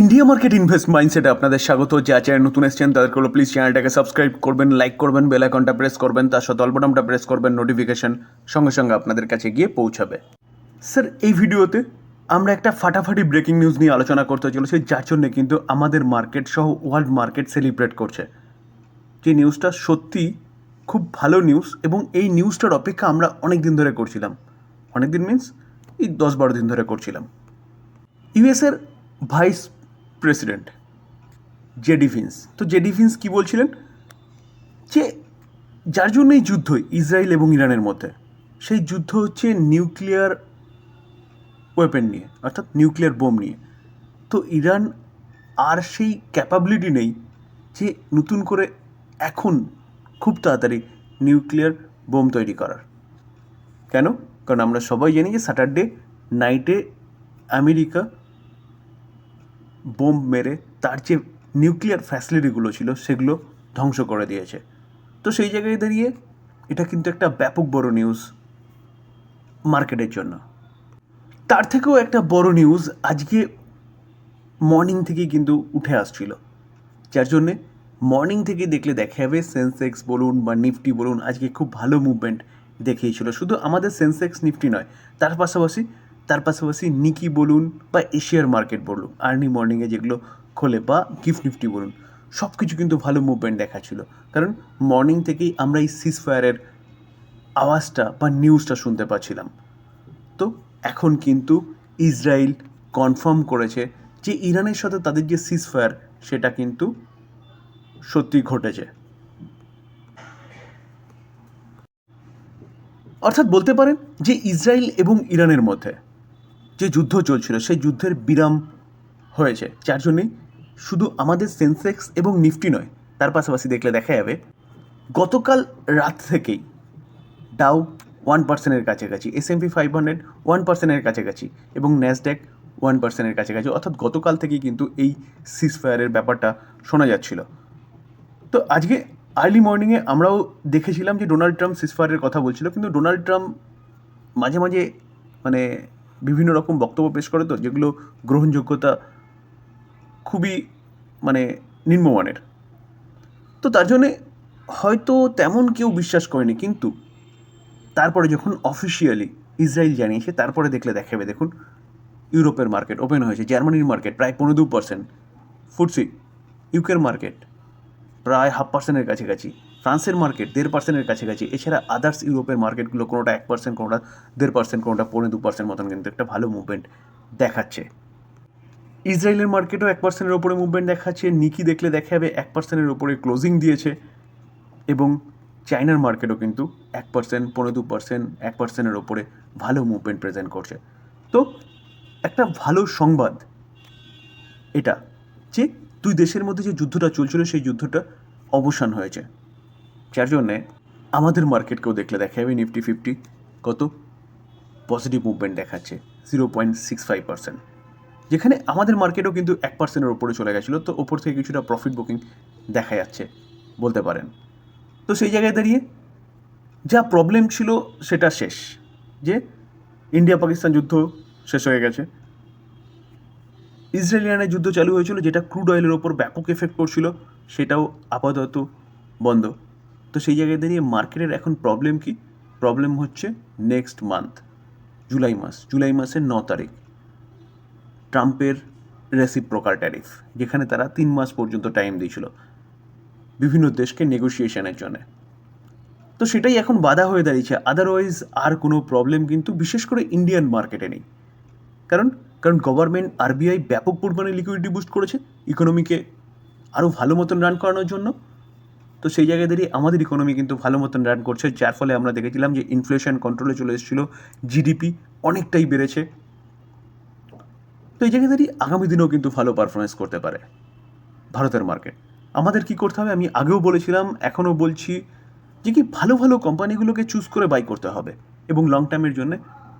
India market invest মাইন্ডসেটে আপনাদের স্বাগত। যা চ্যানেল নতুন এসছেন, তাদেরকে হলো প্লিজ চ্যানেলটাকে সাবস্ক্রাইব করবেন লাইক করবেন বেল আইকনটা প্রেস করবেন, তার সাথে অল্পটামটা প্রেস করবেন নোটিফিকেশন সঙ্গে সঙ্গে আপনাদের কাছে গিয়ে পৌঁছাবে। স্যার এই ভিডিওতে আমরা একটা ফাটাফাটি ব্রেকিং নিউজ নিয়ে আলোচনা করতে চলেছি, যার জন্য কিন্তু আমাদের মার্কেট সহ ওয়ার্ল্ড মার্কেট সেলিব্রেট করছে। যে নিউজটা সত্যি খুব ভালো নিউজ এবং এই নিউজটার অপেক্ষা আমরা অনেক দিন ধরে করছিলাম। অনেক দিন মিন্স এই দশ বারো দিন ধরে করছিলাম। ইউএসের ভাইস প্রেসিডেন্ট জেডি তো জেডি কী বলছিলেন? যে যার জন্য এই যুদ্ধ ইসরায়েল এবং ইরানের মধ্যে, সেই যুদ্ধ হচ্ছে নিউক্লিয়ার ওয়েপেন নিয়ে, অর্থাৎ নিউক্লিয়ার বোম নিয়ে। তো ইরান আর সেই ক্যাপাবিলিটি নেই যে নতুন করে এখন খুব তাড়াতাড়ি নিউক্লিয়ার বোম তৈরি করার। কেন? কারণ আমরা সবাই জানি যে স্যাটারডে নাইটে আমেরিকা বোম মেরে তার যে নিউক্লিয়ার ফ্যাসিলিটিগুলো ছিল, সেগুলো ধ্বংস করে দিয়েছে। তো সেই জায়গায় দাঁড়িয়ে এটা কিন্তু একটা ব্যাপক বড় নিউজ মার্কেটের জন্য। তার থেকেও একটা বড় নিউজ আজকে মর্নিং থেকেই কিন্তু উঠে আসছিল। যার জন্যে মর্নিং থেকে দেখলে দেখা যাবে সেন্সেক্স বলুন বা নিফটি বলুন, আজকে খুব ভালো মুভমেন্ট দেখিয়েছিল। শুধু আমাদের সেন্সেক্স নিফটি নয়, তার পাশাপাশি তার পাশাপাশি নিকি বলুন বা এশিয়ার মার্কেট বলুন আর্লি মর্নিংয়ে যেগুলো খোলে বা গিফট নিফটি বলুন সব কিছু কিন্তু ভালো মুভমেন্ট দেখাচ্ছিল কারণ মর্নিং থেকেই আমরা এই সিজ ফায়ারের আওয়াজটা বা নিউজটা শুনতে পাচ্ছিলাম। তো এখন কিন্তু ইসরায়েল কনফার্ম করেছে যে ইরানের সাথে তাদের যে সিজ ফায়ার সেটা কিন্তু সত্যি ঘটেছে। অর্থাৎ বলতে পারেন যে ইসরায়েল এবং ইরানের মধ্যে যে যুদ্ধ চলছিল, সেই যুদ্ধের বিরাম হয়েছে। যার জন্যেই শুধু আমাদের সেন্সেক্স এবং নিফটি নয়, তার পাশাপাশি দেখলে দেখা যাবে, গতকাল রাত থেকেই ডাউ ওয়ান পার্সেন্টের কাছাকাছি S M P five hundred one পার্সেন্টের কাছাকাছি এবং ন্যাসড্যাক ওয়ান পার্সেন্টের কাছাকাছি, অর্থাৎ গতকাল থেকেই কিন্তু এই সিজ ফায়ারের ব্যাপারটা শোনা যাচ্ছিল। তো আজকে আর্লি মর্নিংয়ে আমরাও দেখেছিলাম যে ডোনাল্ড ট্রাম্প সিসফায়ারের কথা বলছিল, কিন্তু ডোনাল্ড ট্রাম্প মাঝে মাঝে মানে বিভিন্ন রকম বক্তব্য পেশ করে তো, যেগুলো গ্রহণযোগ্যতা খুবই মানে নিম্নমানের। তো তার জন্যে হয়তো তেমন কেউ বিশ্বাস করেনি, কিন্তু তারপরে যখন অফিসিয়ালি ইসরায়েল জানিয়েছে, তারপরে দেখলে দেখাবে, দেখুন, ইউরোপের মার্কেট ওপেন হয়েছে, জার্মানির মার্কেট প্রায় পনেরো দু পার্সেন্ট ফুটসি, ইউকের মার্কেট প্রায় হাফ পার্সেন্টের কাছাকাছি। ফ্রান্সের মার্কেট দেড় পার্সেন্টের কাছাকাছি। এছাড়া আদার্স ইউরোপের মার্কেটগুলো কোনোটা এক পার্সেন্ট কোনোটা দেড় পার্সেন্ট কোনোটা পৌনে দু পার্সেন্ট মতন কিন্তু একটা ভালো মুভমেন্ট দেখাচ্ছে। ইসরায়েলের মার্কেটও এক পার্সেন্টের ওপরে মুভমেন্ট দেখাচ্ছে। নিকি দেখলে দেখা যাবে এক পার্সেন্টের ওপরে ক্লোজিং দিয়েছে এবং চায়নার মার্কেটও কিন্তু এক পার্সেন্ট পনেরো দু পার্সেন্ট এক পার্সেন্টের ওপরে ভালো মুভমেন্ট প্রেজেন্ট করছে। তো একটা ভালো সংবাদ এটা যে দুই দেশের মধ্যে যে যুদ্ধটা চলছিল, সেই যুদ্ধটা অবসান হয়েছে। যার জন্যে আমাদের মার্কেটকেও দেখলে দেখা যাবে নিফটি ফিফটি। কত? পজিটিভ মুভমেন্ট দেখাচ্ছে zero point six five percent যেখানে আমাদের মার্কেটও কিন্তু এক পার্সেন্টের ওপরে চলে গেছিল, তো ওপর থেকে কিছুটা প্রফিট বুকিং দেখা যাচ্ছে, বলতে পারেন। তো সেই জায়গায় দাঁড়িয়ে যা প্রবলেম ছিল সেটা শেষ, যে ইন্ডিয়া পাকিস্তান যুদ্ধ শেষ হয়ে গেছে। ইসরায়েল ইরানের যুদ্ধ চালু হয়েছিল, যেটা ক্রুড অয়েলের ওপর ব্যাপক এফেক্ট করছিল সেটাও আপাতত বন্ধ। তো সেই জায়গায় দাঁড়িয়ে মার্কেটের এখন প্রবলেম কি? প্রবলেম হচ্ছে নেক্সট মান্থ জুলাই মাস। জুলাই মাসের ন তারিখ। ট্রাম্পের রেসিপ্রোকাল ট্যারিফ যেখানে তারা তিন মাস পর্যন্ত টাইম দিয়েছিল বিভিন্ন দেশকে নেগোসিয়েশনের জন্য। তো সেটাই এখন বাধা হয়ে দাঁড়িয়েছে। আদারওয়াইজ আর কোনো প্রবলেম কিন্তু বিশেষ করে ইন্ডিয়ান মার্কেটে নেই। কারণ কারণ গভর্নমেন্ট আরবিআই ব্যাপক পরিমাণে লিকুইডিটি বুস্ট করেছে। ইকোনমিকে আরও ভালো মতন রান করানোর জন্য। তো সেই জায়গায় দাঁড়িয়ে আমাদের ইকোনমি কিন্তু ভালো মতন রান করছে, যার ফলে আমরা দেখেছিলাম যে ইনফ্লেশন কন্ট্রোলে চলে এসেছিল জিডিপি অনেকটাই বেড়েছে। তো এই জায়গায় দাঁড়িয়ে আগামী দিনেও কিন্তু ভালো পারফরমেন্স করতে পারে ভারতের মার্কেট আমাদের কি করতে হবে? আমি আগেও বলেছিলাম, এখনও বলছি যে কি ভালো ভালো কোম্পানিগুলোকে চুজ করে বাই করতে হবে এবং লং টার্মের জন্য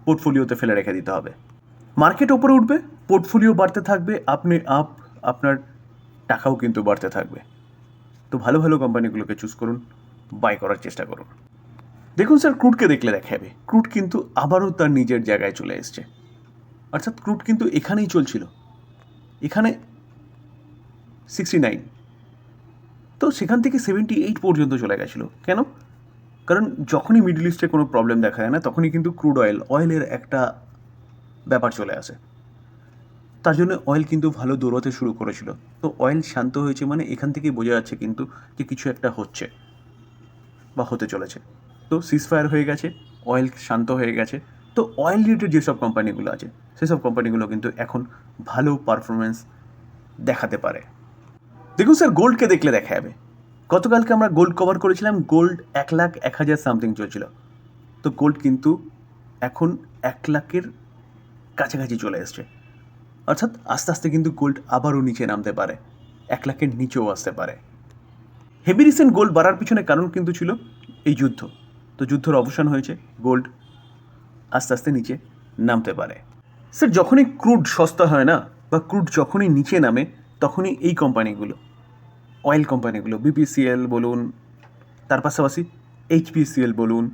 পোর্টফোলিওতে ফেলে রেখে দিতে হবে। মার্কেট ওপরে উঠবে পোর্টফোলিও বাড়তে থাকবে আপনি আপ আপনার টাকাও কিন্তু বাড়তে থাকবে। তো ভালো ভালো কোম্পানিগুলোকে চুজ করুন বাই করার চেষ্টা করুন। দেখুন স্যার ক্রুডকে দেখলে দেখা যাবে। ক্রুড কিন্তু আবারও তার নিজের জায়গায় চলে এসছে। অর্থাৎ ক্রুড কিন্তু এখানেই চলছিল। এখানে সিক্সটি নাইন তো সেখান থেকে সেভেন্টি এইট পর্যন্ত চলে গেছিল। কেন? কারণ যখনই মিডল ইস্টে কোনো প্রবলেম দেখা যায় না, তখনই কিন্তু ক্রুড অয়েল অয়েলের একটা ব্যাপার চলে আসে। তার জন্য অয়েল কিন্তু ভালো দৌড়াতে শুরু করেছিল। তো অয়েল শান্ত হয়েছে মানে এখান থেকেই বোঝা যাচ্ছে কিন্তু যে কিছু একটা হচ্ছে বা হতে চলেছে। তো সিজফায়ার হয়ে গেছে অয়েল শান্ত হয়ে গেছে। তো অয়েল রিলেটেড যেসব কোম্পানিগুলো আছে, সেসব কোম্পানিগুলো কিন্তু এখন ভালো পারফরমেন্স দেখাতে পারে। দেখুন স্যার গোল্ডকে দেখলে দেখা যাবে। গতকালকে আমরা গোল্ড কভার করেছিলাম গোল্ড এক লাখ এক হাজার সামথিং চলছিল। তো গোল্ড কিন্তু এখন এক লাখের কাছাকাছি চলে এসছে। অর্থাৎ আস্তে আস্তে কিন্তু গোল্ড আবারও নিচে নামতে পারে। এক লাখের নিচেও আসতে পারে। হেভি রিসেন্ট গোল্ড বাড়ার পিছনে কারণ কিন্তু ছিল এই যুদ্ধ। তো যুদ্ধের অবসান হয়েছে গোল্ড আস্তে আস্তে নিচে নামতে পারে। স্যার যখনই ক্রুড সস্তা হয় না, বা ক্রুড যখনই নিচে নামে, তখনই এই কোম্পানিগুলো অয়েল কোম্পানিগুলো বিপিসিএল বলুন, তার পাশাপাশি এইচপিসিএল বলুন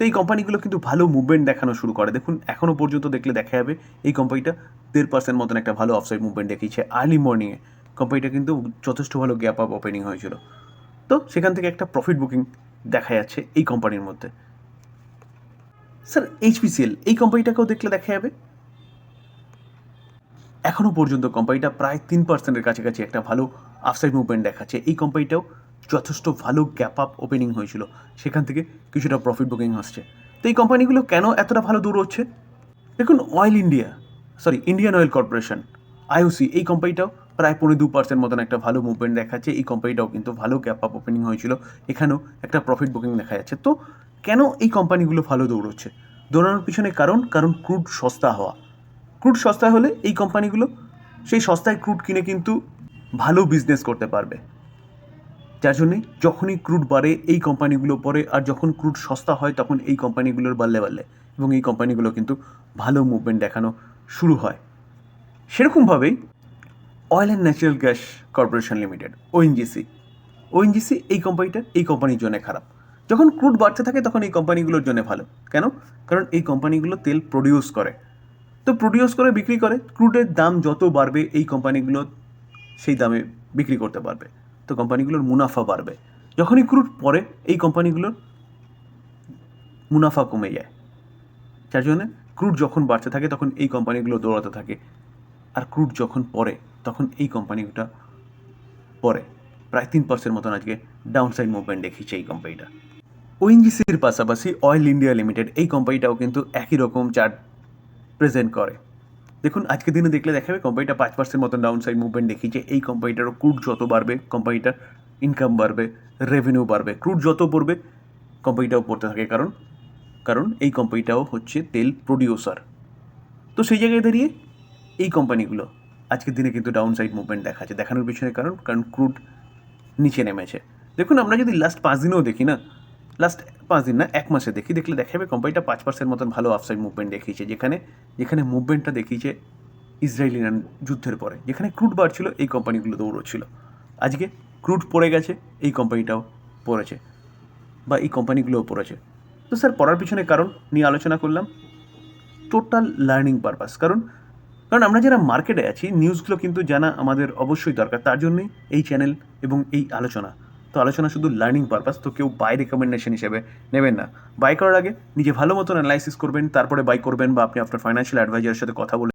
তো এই কোম্পানিগুলো কিন্তু ভালো মুভমেন্ট দেখানো শুরু করে। দেখুন এখনও পর্যন্ত দেখলে দেখা যাবে এই কোম্পানিটা দেড় পার্সেন্ট মতন একটা ভালো অফসাইড মুভমেন্ট দেখিয়েছে আর্লি মর্নিংয়ে কোম্পানিটা কিন্তু যথেষ্ট ভালো গ্যাপ আপ ওপেনিং হয়েছিল। তো সেখান থেকে একটা প্রফিট বুকিং দেখা যাচ্ছে এই কোম্পানির মধ্যে। স্যার এইচপিসিএল এই কোম্পানিটাকেও দেখলে দেখা যাবে। এখনও পর্যন্ত কোম্পানিটা প্রায় তিন পার্সেন্টের কাছাকাছি একটা ভালো আফসাইড মুভমেন্ট দেখাচ্ছে। এই কোম্পানিটাও যথেষ্ট ভালো গ্যাপ আপ ওপেনিং হয়েছিল। সেখান থেকে কিছুটা প্রফিট বুকিং আসছে। তো এই কোম্পানিগুলো কেন এতটা ভালো দূর হচ্ছে? দেখুন oil India sorry Indian oil corporation IOC এই কোম্পানিটাও প্রায় পনেরো দু পার্সেন্ট মতন একটা ভালো মুভমেন্ট দেখাচ্ছে। এই কোম্পানিটাও কিন্তু ভালো গ্যাপ আপ ওপেনিং হয়েছিল। এখানেও একটা প্রফিট বুকিং দেখা যাচ্ছে। তো কেন এই কোম্পানিগুলো ভালো দৌড়চ্ছে দৌড়ানোর পিছনে কারণ কারণ ক্রুড সস্তা হওয়া। ক্রুড সস্তা হলে এই কোম্পানিগুলো সেই সস্তায় ক্রুড কিনে কিন্তু ভালো বিজনেস করতে পারবে। যার জন্যে যখনই ক্রুড বাড়ে, এই কোম্পানিগুলো পড়ে, আর যখন ক্রুড সস্তা হয়, তখন এই কোম্পানিগুলোর বাড়লে বাড়লে। এবং এই কোম্পানিগুলো কিন্তু ভালো মুভমেন্ট দেখানো শুরু হয়। সেরকমভাবেই oil and natural gas corporation limited ONGC ONGC এই কোম্পানিটা এই কোম্পানির জন্য খারাপ। যখন ক্রুড বাড়তে থাকে, তখন এই কোম্পানিগুলোর জন্য ভালো। কেন? কারণ এই কোম্পানিগুলো তেল প্রডিউস করে। তো প্রডিউস করে, বিক্রি করে ক্রুডের দাম যত বাড়বে, এই কোম্পানিগুলো সেই দামে বিক্রি করতে পারবে। তো কোম্পানিগুলোর মুনাফা বাড়বে। যখনই ক্রুড পড়ে, এই কোম্পানিগুলোর মুনাফা কমে যায়। যার জন্য ক্রুড যখন বাড়তে থাকে, তখন এই কোম্পানিগুলো দৌড়াতে থাকে। আর ক্রুড যখন পড়ে, তখন এই কোম্পানিটা পরে প্রায় তিন পার্সেন্ট মতন আজকে ডাউন সাইড মুভমেন্ট দেখিয়েছে এই কোম্পানিটা। ওএনজিসির পাশাপাশি অয়েল ইন্ডিয়া লিমিটেড এই কোম্পানিটাও কিন্তু একই রকম চার্ট প্রেজেন্ট করে। দেখুন, আজকের দিনে দেখলে দেখাবে কোম্পানিটা পাঁচ পার্সেন্ট মতন ডাউন সাইড মুভমেন্ট দেখিয়েছে। এই কোম্পানিটারও ক্রুড যত বাড়বে কোম্পানিটার ইনকাম বাড়বে রেভিনিউ বাড়বে। ক্রুড যত পড়বে কোম্পানিটাও পড়তে থাকে। কারণ কারণ এই কোম্পানিটাও হচ্ছে তেল প্রডিউসার তো সেই জায়গায় দাঁড়িয়ে এই কোম্পানিগুলো আজকের দিনে কিন্তু ডাউন সাইড মুভমেন্ট দেখাচ্ছে। দেখানোর পিছনে কারণ কারণ ক্রুড নিচে নেমেছে। দেখুন, আমরা যদি লাস্ট পাঁচ দিনেও দেখি না লাস্ট পাঁচ দিন না, এক মাসে দেখি, দেখলে দেখা যাবে কোম্পানিটা পাঁচ পার্সেন্ট মতন ভালো আফসাইড মুভমেন্ট দেখিয়েছে, যেখানে যেখানে মুভমেন্টটা দেখিয়েছে ইসরায়েল ইরান যুদ্ধের পরে, যেখানে ক্রুড বাড়ছিল এই কোম্পানিগুলো দৌড়চ্ছিল। আজকে ক্রুড পড়ে গেছে, এই কোম্পানিটাও পড়েছে, বা এই কোম্পানিগুলোও পড়েছে। তো স্যার পড়ার পিছনে কারণ নিয়ে আলোচনা করলাম টোটাল লার্নিং পারপাস কারণ কারণ আমরা যারা মার্কেটে আছি নিউজগুলো কিন্তু জানা আমাদের অবশ্যই দরকার, তার জন্যই এই চ্যানেল এবং এই আলোচনা। তো আলোচনা শুধু লার্নিং পারপাস তো কেউ বাই রেকমেন্ডেশন হিসেবে নেবেন না। বাই করার আগে নিজে ভালো মতন অ্যানালাইসিস করবেন, তারপরে বাই করবেন বা আপনি আপনার ফাইন্যান্সিয়াল অ্যাডভাইজারের সাথে কথা বলে